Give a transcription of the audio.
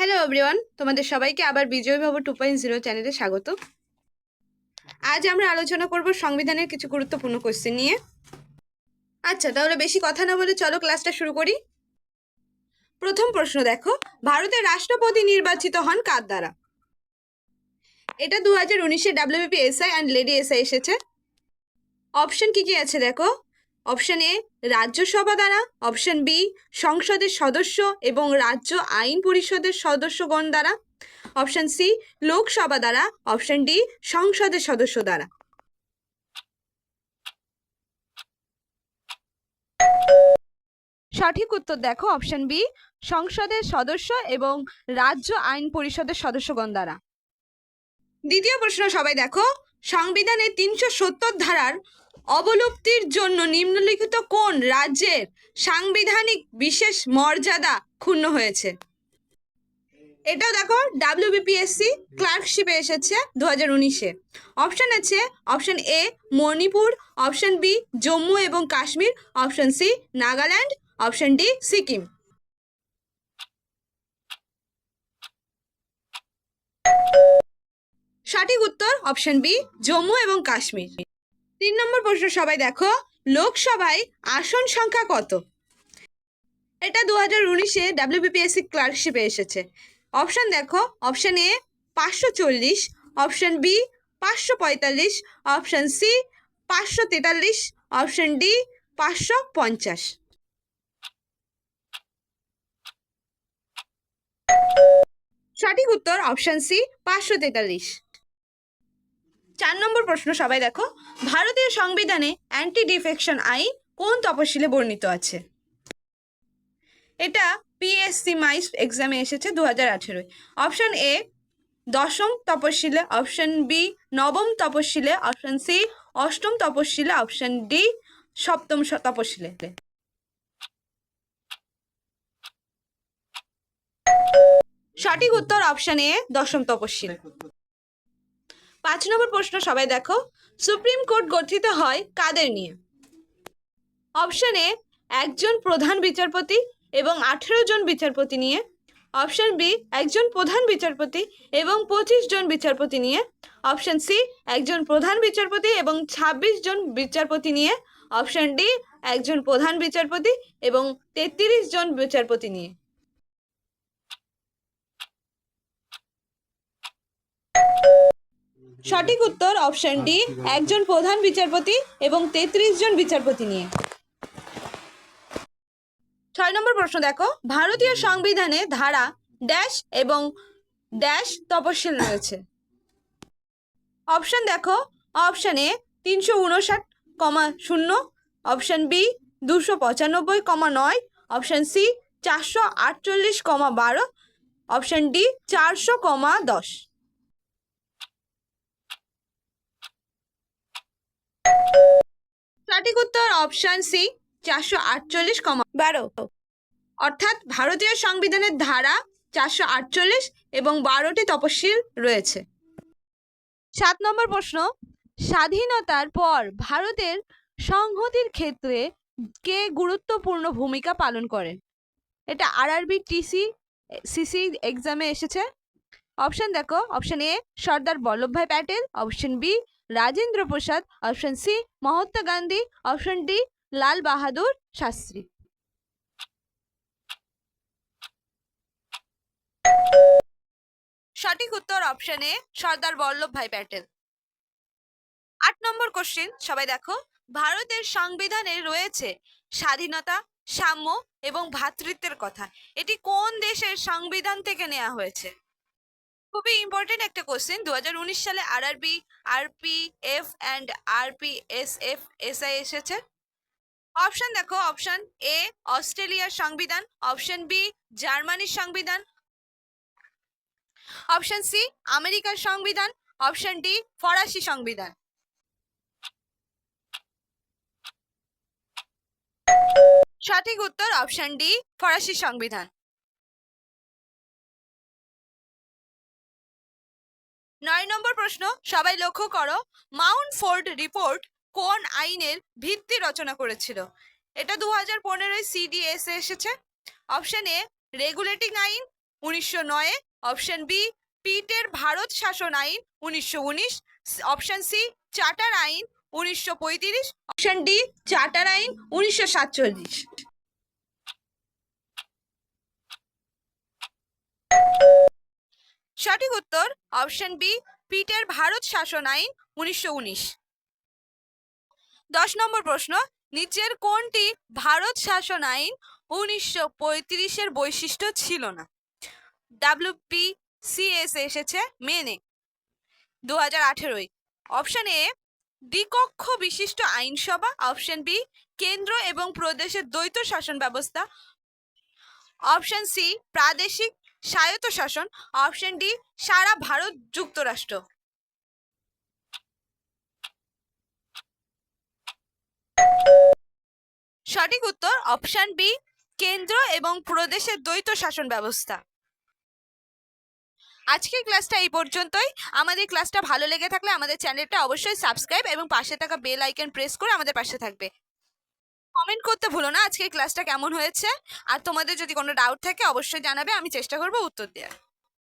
Hello everyone তোমাদের সবাইকে আবার বিজয় বাবু টু পয়েন্ট জিরো চ্যানেলে স্বাগত। আজ আমরা আলোচনা করব সংবিধানের কিছু গুরুত্বপূর্ণ কোশ্চেন নিয়ে। আচ্ছা তাহলে বেশি কথা না বলে চলো ক্লাসটা শুরু করি। প্রথম প্রশ্ন দেখো, ভারতের রাষ্ট্রপতি নির্বাচিত হন কার দ্বারা? এটা দু হাজার উনিশে WP SI and lady SI এসেছে। অপশন কি কি আছে দেখো? অপশন এ রাজ্যসভা দ্বারা। অপশন বি সংসদের সদস্য এবং রাজ্য আইন পরিষদের সদস্যগণ দ্বারা। অপশন সি লোকসভা দ্বারা। অপশন ডি সংসদের সদস্য দ্বারা। সঠিক উত্তর দেখো অপশন বি সংসদের সদস্য এবং রাজ্য আইন পরিষদের সদস্যগণ দ্বারা। দ্বিতীয় প্রশ্ন সবাই দেখো সংবিধানের তিনশো সত্তর ধারার অবলুপ্তির জন্য নিম্নলিখিত কোন রাজ্যের সাংবিধানিক বিশেষ মর্যাদা ক্ষুণ্ণ হয়েছে? এটাও দেখো ডাব্লিউবিপিএসসি ক্লার্কশিপে এসেছে দু হাজার উনিশে। অপশান আছে option A Manipur option B Jammu এবং Kashmir option C Nagaland option D Sikkim. সঠিক উত্তর অপশন বি জম্মু এবং কাশ্মীর। তিন নম্বর প্রশ্ন সবাই দেখো, লোকসভায় আসন সংখ্যা কত? এটা দু হাজার উনিশে ডাব্লিউবিপিএসসি ক্লার্কশিপে এসেছে। অপশন দেখো অপশন এ পাঁচশো চল্লিশ অপশন বি পাঁচশো পঁয়তাল্লিশ অপশন সি পাঁচশো তেতাল্লিশ অপশন ডি পাঁচশো পঞ্চাশ। সঠিক উত্তর অপশন সি পাঁচশো তেতাল্লিশ। চার নম্বর প্রশ্ন সবাই দেখো। ভারতীয় সংবিধানে অ্যান্টি ডিফেকশন আইন কোন তপশিলে বর্ণিত আছে? এটা পিএসসি মাইস এক্সামে এসেছে দু হাজার আঠেরোয়। অপশন এ দশম তপশিলে অপশন বি নবম তপশিলে অপশন সি অষ্টম তপশিলে অপশন ডি সপ্তম তপশিলে। সঠিক উত্তর অপশন এ দশম তপশিল। পাঁচ নম্বর প্রশ্ন সবাই দেখো। সুপ্রিম কোর্ট গঠিত হয় কাদের নিয়ে? অপশন এ একজন প্রধান বিচারপতি এবং আঠেরো জন বিচারপতি নিয়ে। অপশন বি একজন প্রধান বিচারপতি এবং পঁচিশ জন বিচারপতি নিয়ে। অপশন সি একজন প্রধান বিচারপতি এবং ছাব্বিশ জন বিচারপতি নিয়ে। অপশন ডি একজন প্রধান বিচারপতি এবং তেত্রিশ জন বিচারপতি নিয়ে। সঠিক উত্তর অপশন ডি একজন প্রধান বিচারপতি এবং তেত্রিশ জন বিচারপতি নিয়ে। ছয় নম্বর প্রশ্ন দেখো। ভারতীয় সংবিধানে ধারা ড্যাশ এবং ড্যাশ তপশিল রয়েছে। অপশন দেখো। অপশন এ তিনশো উনষাট কমা শূন্য অপশন বি দুশো পঁচানব্বই কমা নয় অপশন সি চারশো আটচল্লিশ কমা বারো অপশন ডি চারশো কমা দশ। সঠিক উত্তর অপশন সি, চারশো আটচল্লিশ কমা বারো। অর্থাৎ ভারতীয় সংবিধানের ধারা চারশো আটচল্লিশ এবং বারোটি তপশিল রয়েছে। সাত নম্বর প্রশ্ন, স্বাধীনতার পর ভারতের সংহতির ক্ষেত্রে কে গুরুত্বপূর্ণ ভূমিকা পালন করেন এটা আর আরআরবি, টিসি, সিসি এক্সামে এসেছে। অপশন দেখো, option A, Sardar Vallabhbhai Patel, option B Rajendra Prasad option C Mahatma Gandhi option D Lal Bahadur Shastri সঠিক উত্তর অপশন এ সর্দার বল্লভভাই প্যাটেল। আট নম্বর কোশ্চেন সবাই দেখো। ভারতের সংবিধানে রয়েছে স্বাধীনতা, সাম্য এবং ভ্রাতৃত্বের কথা। এটি কোন দেশের সংবিধান থেকে নেওয়া হয়েছে? খুবই ইম্পর্টেন্ট একটা কোশ্চেন দু হাজার উনিশ সালে RRB RPF and RPSF SI এসেছে। অপশন দেখো অপশন এ অস্ট্রেলিয়ার সংবিধান। অপশন বি জার্মানির সংবিধান। অপশন সি আমেরিকার সংবিধান। অপশন ডি ফরাসি সংবিধান। সঠিক উত্তর অপশন ডি ফরাসি সংবিধান। নয় নম্বর প্রশ্ন, সবাই লক্ষ্য করো, মাউন্ট ফোর্ড রিপোর্ট কোন আইনের ভিত্তি রচনা করেছিল? এটা দু হাজার পনেরোয় সিডিএস এসেছে। অপশন এ, রেগুলেটিং আইন উনিশশো নয়ে, অপশন বি, পিটের ভারত শাসন আইন উনিশশো উনিশ, অপশন সি, চার্টার আইন উনিশশো পঁয়ত্রিশ, অপশন ডি, চার্টার আইন উনিশশো সাতচল্লিশ। সঠিক উত্তর অপশন বি, পিটের ভারত শাসন আইন উনিশশো উনিশ। দশ নম্বর প্রশ্ন, নিচের কোনটি ভারত শাসন আইন উনিশশো পঁয়ত্রিশের বৈশিষ্ট্য ছিল না? ডাব্লিউপি সিএস এসেছে মেনে। দু হাজার আঠেরোই অপশন এ, দ্বিকক্ষ বিশিষ্ট আইনসভা। অপশন বি, কেন্দ্র এবং প্রদেশের দ্বৈত শাসন ব্যবস্থা। অপশন সি, প্রাদেশিক স্বায়ত্তশাসন অপশন ডি সারা ভারত যুক্তরাষ্ট্র। সঠিক উত্তর অপশন বি কেন্দ্র এবং প্রদেশের দ্বৈত শাসন ব্যবস্থা। আজকের ক্লাসটা এই পর্যন্তই। আমাদের ক্লাসটা ভালো লেগে থাকলে আমাদের চ্যানেলটা অবশ্যই সাবস্ক্রাইব এবং পাশে থাকা বেল আইকন প্রেস করে আমাদের পাশে থাকবে। কমেন্ট করতে ভুলো না। আজকে ক্লাসটা কেমন হয়েছে? আর তোমাদের যদি কোনো ডাউট থাকে, অবশ্যই জানাবে। আমি চেষ্টা করব উত্তর দেওয়ার।